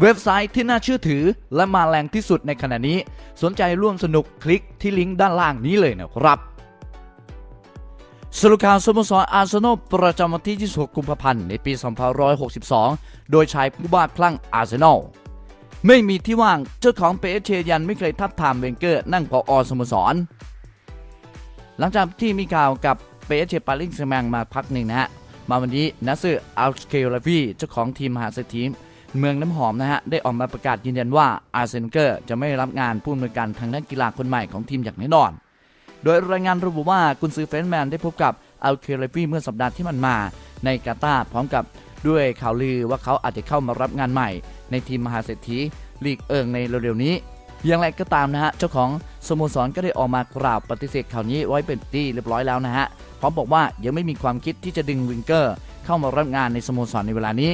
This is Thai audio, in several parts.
เว็บไซต์ที่น่าเชื่อถือ และมาแรงที่สุดในขณะนี้ สนใจร่วมสนุกคลิกที่ลิงก์ด้านล่างนี้เลยนะครับสรุปข่าวสโมสรอาร์เซนอลประจำวันที่ 26 กุมภาพันธ์ในปี 2562 โดยชายผู้บ้าคลั่งอาร์เซนอลไม่มีที่ว่างเจ้าของเปเชยันไม่เคยทับทามเวนเกอร์นั่งผออสโมสร หลังจากที่มีข่าวกับเปเชปาริงเซแมงมาพักหนึ่งนะฮะ มาวันนี้นัสเซอร์อัลสเคลาฟีเจ้าของทีมมหาเศรษฐี เมืองน้ำหอมนะฮะ ได้ออกมาประกาศยืนยันว่าอาร์เซนเกอร์จะไม่รับงานผู้อำนวยการทางด้านกีฬาคนใหม่ของทีมอย่างแน่นอน โดยรายงานระบุว่ากุนซือเฟรนแมนได้พบกับอัลเคลาฟีเมื่อสัปดาห์ที่มันมาในกาตาร์พร้อมกับด้วยข่าวลือว่าเขาอาจจะเข้ามารับงานใหม่ ในทีมมหาเศรษฐีลีกเอิงในเร็วๆนี้อย่างไรก็ตามนะฮะ เจ้าของสโมสรก็ได้ออกมากราบปฏิเสธข่าวนี้ไว้เป็นที่เรียบร้อยแล้วนะฮะพร้อมบอกว่ายังไม่มีความคิดที่จะดึงวิงเกอร์ เข้ามารับงานในสโมสรในเวลานี้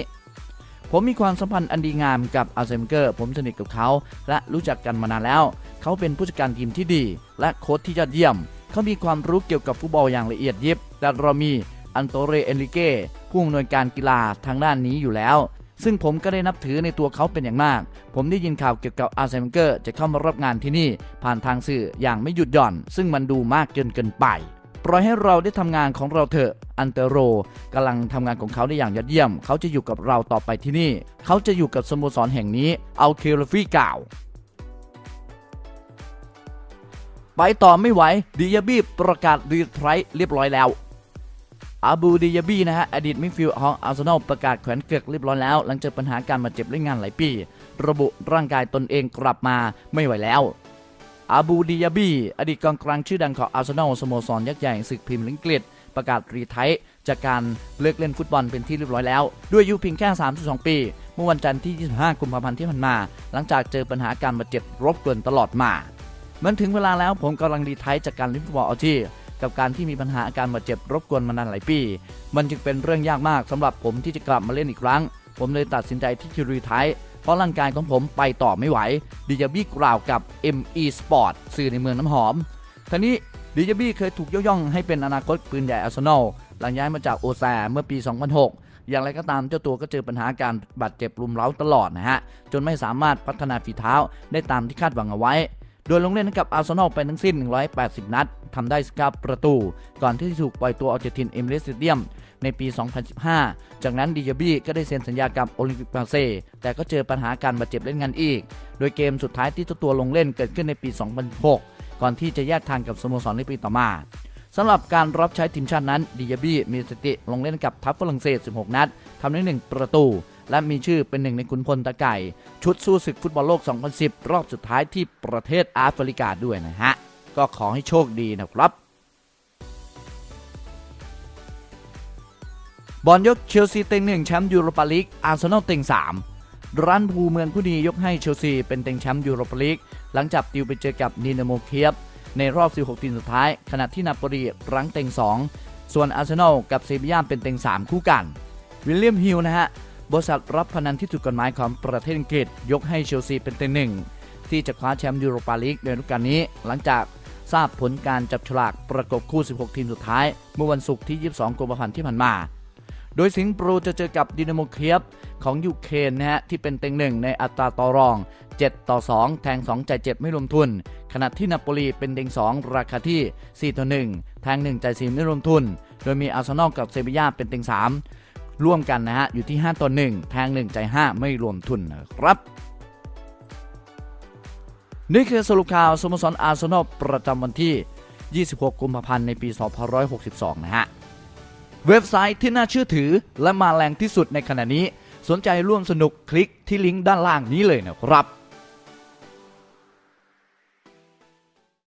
ผมมีความสัมพันธ์อันดีงามกับอาร์เซนเกอร์ ผมสนิทกับเขา และรู้จักกันมานานแล้ว เขาเป็นผู้จัดการทีมที่ดี และโค้ชที่ยอดเยี่ยม เขามีความรู้เกี่ยวกับฟุตบอลอย่างละเอียดยิบ และเรามีอันโตเรเอนริเก้ผู้อำนวยการกีฬาทางด้านนี้อยู่แล้ว ซึ่งผมก็ได้นับถือในตัวเขาเป็นอย่างมาก ผมได้ยินข่าวเกี่ยวกับอาร์เซนเกอร์จะเข้ามารับงานที่นี่ ผ่านทางสื่ออย่างไม่หยุดหย่อน ซึ่งมันดูมากเกินเกินไป ปล่อยให้เราได้ทำงานของเราเถอะอันเตโรกำลังทำงานของเขาได้อย่างยอดเยี่ยม เขาจะอยู่กับเราต่อไปที่นี่ เขาจะอยู่กับสโมสรแห่งนี้เอาเคลฟี่กล่าวไปต่อไม่ไหวดิยาบีประกาศรีไทรเรียบร้อยแล้วอาบูดิยาบีนะฮะอดีตมิดฟิลด์ของอาร์เซนอลประกาศแขวนเกือกเรียบร้อยแล้ว หลังจากปัญหาการบาดเจ็บเล่นงานหลายปี ระบุร่างกายตนเองกลับมาไม่ไหวแล้ว อาบูดิยาบี อดีตกองกลางชื่อดังของอาร์เซนอลสโมสรยักษ์ใหญ่ศึกพรีเมียร์ลีกอังกฤษประกาศรีไทร์จากการเลิกเล่นฟุตบอลเป็นที่เรียบร้อยแล้ว ด้วยอายุเพียงแค่ 32 ปี เมื่อวันจันทร์ที่ 25 กุมภาพันธ์ที่ผ่านมา หลังจากเจอปัญหาการบาดเจ็บรบกวนตลอดมา มันถึงเวลาแล้วผมกำลังรีไทร์จากการเล่นฟุตบอลเอาที่กับการที่มีปัญหาอาการบาดเจ็บรบกวนมานานหลายปี มันจึงเป็นเรื่องยากมากสำหรับผมที่จะกลับมาเล่นอีกครั้ง ผมเลยตัดสินใจที่จะรีไทร์ เพราะร่างกายของผมไปต่อไม่ไหวดิจบี้กล่าวกับ ME Sport สื่อในเมืองน้ำหอมท่านี้ดิจบี้เคยถูกย่อย่องให้เป็นอนาคตปืนใหญ่อาร์เซนอลหลังย้ายมาจากโอแซเมื่อปี 2006 อย่างไรก็ตามเจ้าตัวก็เจอปัญหาการบาดเจ็บรุมเร้าตลอดนะฮะ จนไม่สามารถพัฒนาฝีเท้าได้ตามที่คาดหวังเอาไว้ โดยลงเล่นกับอาร์เซนอลไปทั้งสิ้น 180 นัดทำได้19ประตู ก่อนที่จะถูกปล่อยตัวออกจากทีมเอมิเรสสเตียมในปี 2015 จากนั้นดิยาบี้ก็ได้เซ็นสัญญากับโอลิมปิกมาเซย์แต่ก็เจอปัญหาการบาดเจ็บเล่นงานอีก โดยเกมสุดท้ายที่เจ้าตัวลงเล่นเกิดขึ้นในปี 2006 ก่อนที่จะแยกทางกับสโมสรในปีต่อมาสำหรับการรับใช้ทีมชาตินั้นดิยาบี้มีสถิติลงเล่นกับทัพฝรั่งเศส 16 นัดทำได้ 1 ประตู และมีชื่อเป็นหนึ่งในขุนพลตะไก่ ชุดสู้ศึกฟุตบอลโลก 2010 รอบสุดท้ายที่ประเทศแอฟริกาด้วยนะฮะ ก็ขอให้โชคดีนะครับบอลยกเชลซีเต็งหนึ่งแชมป์ยูโรปาลีกอาร์เซนอลเต็งสามรันภูเมืองผู้ดียกให้เชลซีเป็นเต็งแชมป์ยูโรปาลีกหลังจับติวไปเจอกับนีนาโมเคียบในรอบ 16 ทีมสุดท้าย ขณะที่นาโปลีรั้งเต็ง 2 ส่วนอาร์เซนอลกับเซบีย่าเป็นเต็ง 3 คู่กัน วิลเลียมฮิลนะฮะ บริษัทรับพนันที่ถูกกฎหมายของประเทศอังกฤษ ยกให้เชลซีเป็นเต็งหนึ่งที่จะคว้าแชมป์ยูโรปาลีกในฤดูกาลนี้ หลังจากทราบผลการจับฉลากประกบคู่ 16 ทีมสุดท้าย เมื่อวันศุกร์ที่ 22 กุมภาพันธ์ที่ผ่านมา โดยสิงห์ปรูจะเจอกับดินาโมเคียบของยูเครนนะฮะที่เป็นเต็งหนึ่งในอัตราต่อรอง 7 ต่อ 2 แทง 2 จ่าย 7 ไม่รวมทุน ขณะที่นาโปลีเป็นเต็ง 2 ราคาที่ 4 ต่อ 1 แทง 1 จ่าย 4 ไม่รวมทุน โดยมีอาร์เซนอลกับเซบีย่าเป็นเต็ง 3 ร่วมกันนะฮะ อยู่ที่ 5ต่อ1แทง1จ่าย5ไม่รวมทุนนะครับ นี่คือสรุปข่าวสโมสรอาร์เซนอลประจำวันที่ 26 กุมภาพันธ์ในปี 2562 นะฮะ เว็บไซต์ที่น่าเชื่อถือและมาแรงที่สุดในขณะนี้ สนใจร่วมสนุกคลิกที่ลิงก์ด้านล่างนี้เลยนะครับ